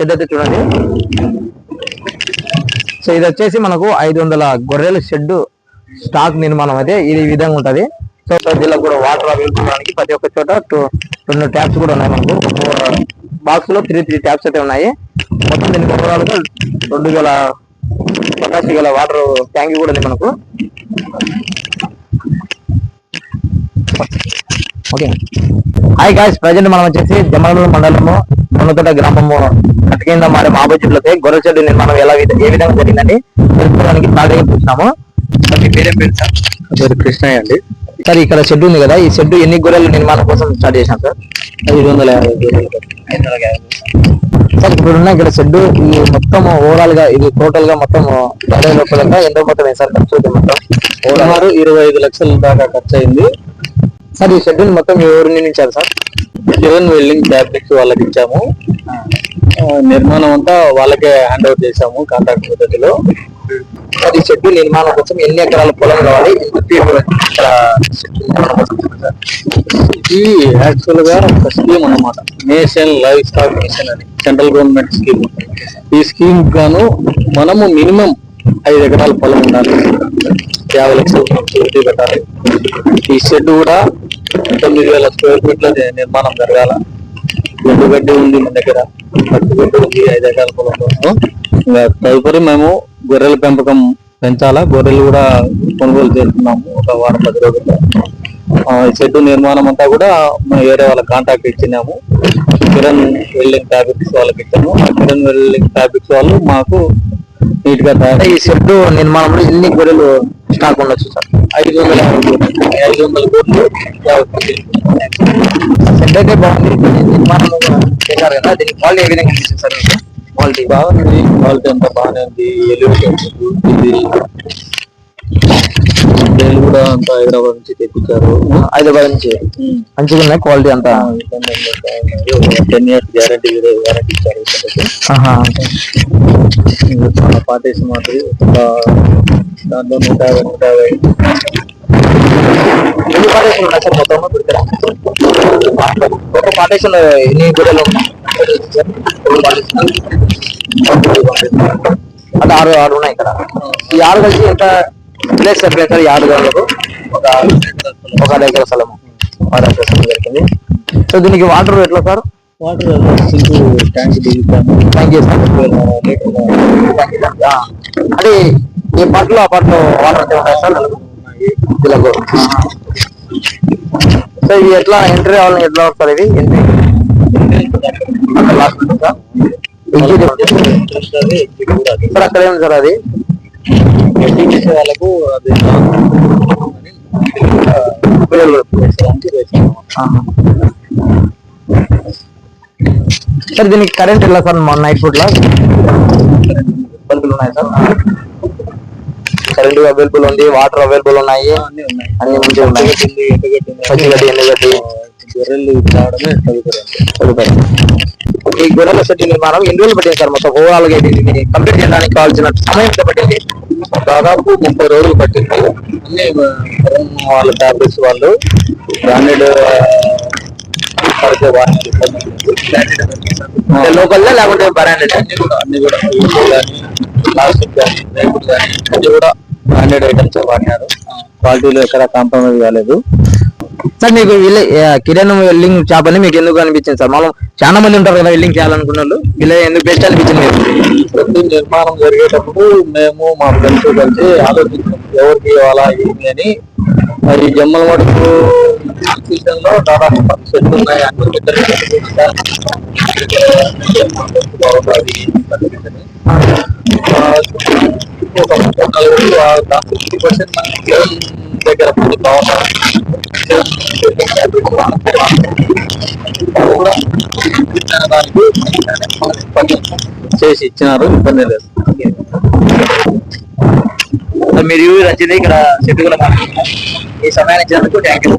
Shed అయితే చూడండి. So ఇది వచ్చేసి మనకు ఐదు వందల గొర్రెల షెడ్ స్టాక్ నిర్మాణం అయితే ఇది విధంగా ఉంటది. సో దీనిలో కూడా వాటర్ అవైలబుల్ ప్రతి ఒక్క చోట రెండు ట్యాప్స్ కూడా ఉన్నాయి మనకు. బాక్స్లో త్రీ త్రీ ట్యాప్స్ అయితే ఉన్నాయి. మొత్తం దీనికి ఓవరాల్గా రెండు గల కెపాసిటీ గల వాటర్ ట్యాంక్ కూడా ఉంది మనకు. ఓకే హాయ్ గాయస్ ప్రజెంట్ మనం వచ్చేసి జమలూరు మండలము మునతోట గ్రామము కట్టకింద మారే మాబోజులతో గొర్రె చెట్టు నిర్మాణం ఎలా ఏ విధంగా జరిగిందండి తెలుసుకోవడానికి తాడగా చూసినాము. మీ పేరేం పేరు సార్? పేరు కృష్ణయ్య అండి. సార్ ఇక్కడ షెడ్ ఉంది కదా ఈ షెడ్ ఎన్ని గొర్రెల నిర్మాణం కోసం స్టార్ట్ చేశాం సార్? ఐదు వందల యాభై సార్. ఇప్పుడున్న ఇక్కడ షెడ్ ఈ మొత్తం ఓవరాల్గా ఇది టోటల్గా మొత్తం గొర్రెల లోపల ఎంత మొత్తం సార్ ఖర్చు మొత్తం? సుమారు ఇరవై ఐదు లక్షల దాకా ఖర్చు అయింది. సార్ ఈ షెడ్ మొత్తం ఎవరు నిర్మించారు సార్? జగన్ వెల్డింగ్ ఫ్యాబ్రిక్స్ వాళ్ళకి ఇచ్చాము. నిర్మాణం అంతా వాళ్ళకే హ్యాండ్ ఓవర్ చేశాము కాంట్రాక్ట్ పద్ధతిలో. అది ఈ షెడ్ నిర్మాణం కోసం ఎన్ని ఎకరాల పొలం కావాలి ఇది యాక్చువల్గా ఒక స్కీమ్ అన్నమాట. నేషన్ లైఫ్ స్టాక్ మిషన్ అని సెంట్రల్ గవర్నమెంట్ స్కీమ్ ఈ స్కీమ్ గాను మనము మినిమం ఐదు ఎకరాల పొలం ఉండాలి. యాభై లక్షలు పెట్టాలి ఈ షెడ్ కూడా తొమ్మిది వేల స్క్వేర్ ఫీట్ల నిర్మాణం జరగాల. ఎండుగడ్డి ఉంది మన దగ్గర. పట్టుగడ్డి ఉంది ఐదు ఎకరాల పొలంలో ఇంకా తదుపరి మేము గొర్రెల పెంపకం పెంచాలా. గొర్రెలు కూడా కొనుగోలు చేస్తున్నాము ఒక వారం పది రోజుల్లో. షెడ్ నిర్మాణం అంతా కూడా మేము వేరే వాళ్ళ కాంటాక్ట్ ఇచ్చినాము. కిరణ్ వెల్డింగ్ ఫ్యాబ్రిక్స్ వాళ్ళకి ఇచ్చాము. ఆ కిరణ్ వెల్డింగ్ ఫ్యాబ్రిక్స్ వాళ్ళు మాకు నీట్గా తయారు ఈ షెడ్ నిర్మాణంలో ఎన్ని గొర్రెలు స్టాక్ ఉండొచ్చు సార్? ఐదు వందల ఐదు వందల కోట్లు అయితే బాగుంది నిర్మాణం చేశారు కదా. దీని క్వాలిటీ ఏ విధంగా అనిపిస్తుంది సార్ క్వాలిటీ బాగుంది. క్వాలిటీ అంతా బాగానే ఉంది. ఎలివేషన్ ఇది కూడా అంతా హైదరాబాద్ నుంచి తెప్పించారు. హైదరాబాద్ నుంచి. మంచిగా ఉన్నాయి క్వాలిటీ అంతా. టెన్ ఇయర్స్ గ్యారంటీ గ్యారంటీ ఇచ్చారు. మన పార్టీస్ మాత్రం దాంట్లో నూట యాభై నూట యాభై. ఎన్ని పార్టీషన్ ఉన్నాయి సార్ మొత్తం? ఇక్కడ? ఒక పార్టీషన్ ఎన్ని ఉన్నాయి? అంటే ఆరు ఆరు ఉన్నాయి ఇక్కడ ఈ ఆరు కలిసి ఎంత ప్లేస్ సార్? ఈ ఆరు గంటలకు ఒక ఒక అర ఎకర స్థలము. ఆరు ఎకర స్థలం దొరికింది. సో దీనికి వాటర్ ఎట్లా sir? Water tank you sir అంటే ఈ పాటలో ఆ పాటలో వాటర్ ఉంటాయి సార్? ఇలాగో. సో ఇది ఎట్లా ఎంట్రీ అవ్వాలి ఎట్లా వస్తారు ఇది? ఎంట్రీ సార్ అక్కడ ఏమి సార్ అది? చేసే వాళ్ళకు అది సార్ దీనికి కరెంట్ ఎలా సార్ నైట్ ఫుడ్లో బల్బులు ఉన్నాయి సార్ కరెంట్ అవైలబుల్ ఉంది వాటర్ అవైలబుల్ ఉన్నాయి. అన్ని మంచిగా ఉన్నాయి. పచ్చిగడ్డి ఎండుగడ్డి గొర్రెలు రావడమే తదుపరి ఈ గొర్రెల నిర్మాణం ఎన్ని రోజులు పట్టింది సార్? మొత్తం ఓవరాల్గా ఇది కంప్లీట్ చేయడానికి కావాల్సిన సమయం పట్టింది? దాదాపు ముప్పై రోజులు పట్టింది. అన్ని వాళ్ళ ఫ్యాబ్రిక్స్ వాళ్ళు బ్రాండెడ్ లోకల్ లేకుంటే బ్రాండెడ్ అన్ని కూడా అన్ని కూడా ప్లాస్టిక్ కానీ అన్ని కూడా బ్రాండెడ్ ఐటమ్స్ వాడినారు. క్వాలిటీలో ఎక్కడ కాంప్రమైజ్ కాలేదు. సార్ మీకు కిరణ్ వెల్డింగ్ షాప్ అని మీకు ఎందుకు అనిపించింది సార్? మనం చాలా మంది ఉంటారు కదా వెల్డింగ్ చేయాలనుకున్న వాళ్ళు. ఎందుకు బెస్ట్ అనిపించింది ప్రతి నిర్మాణం జరిగేటప్పుడు మేము మా ఫ్రెండ్స్ కలిసి ఆలోచించాం. ఎవరికి ఇవ్వాలా ఏంటి అని. మరి జమ్మల సీజన్లో దాదాపు పది సెట్లు ఉన్నాయి. ఫిఫ్టీ పర్సెంట్ దగ్గర మంది బాగున్నారు దానికి చేసి ఇచ్చినారు ఇబ్బంది లేదు. మీరు రచింది ఇక్కడ చెట్టు కూడా ఈ సమయాన్ని ఇచ్చినందుకు థ్యాంక్ యూ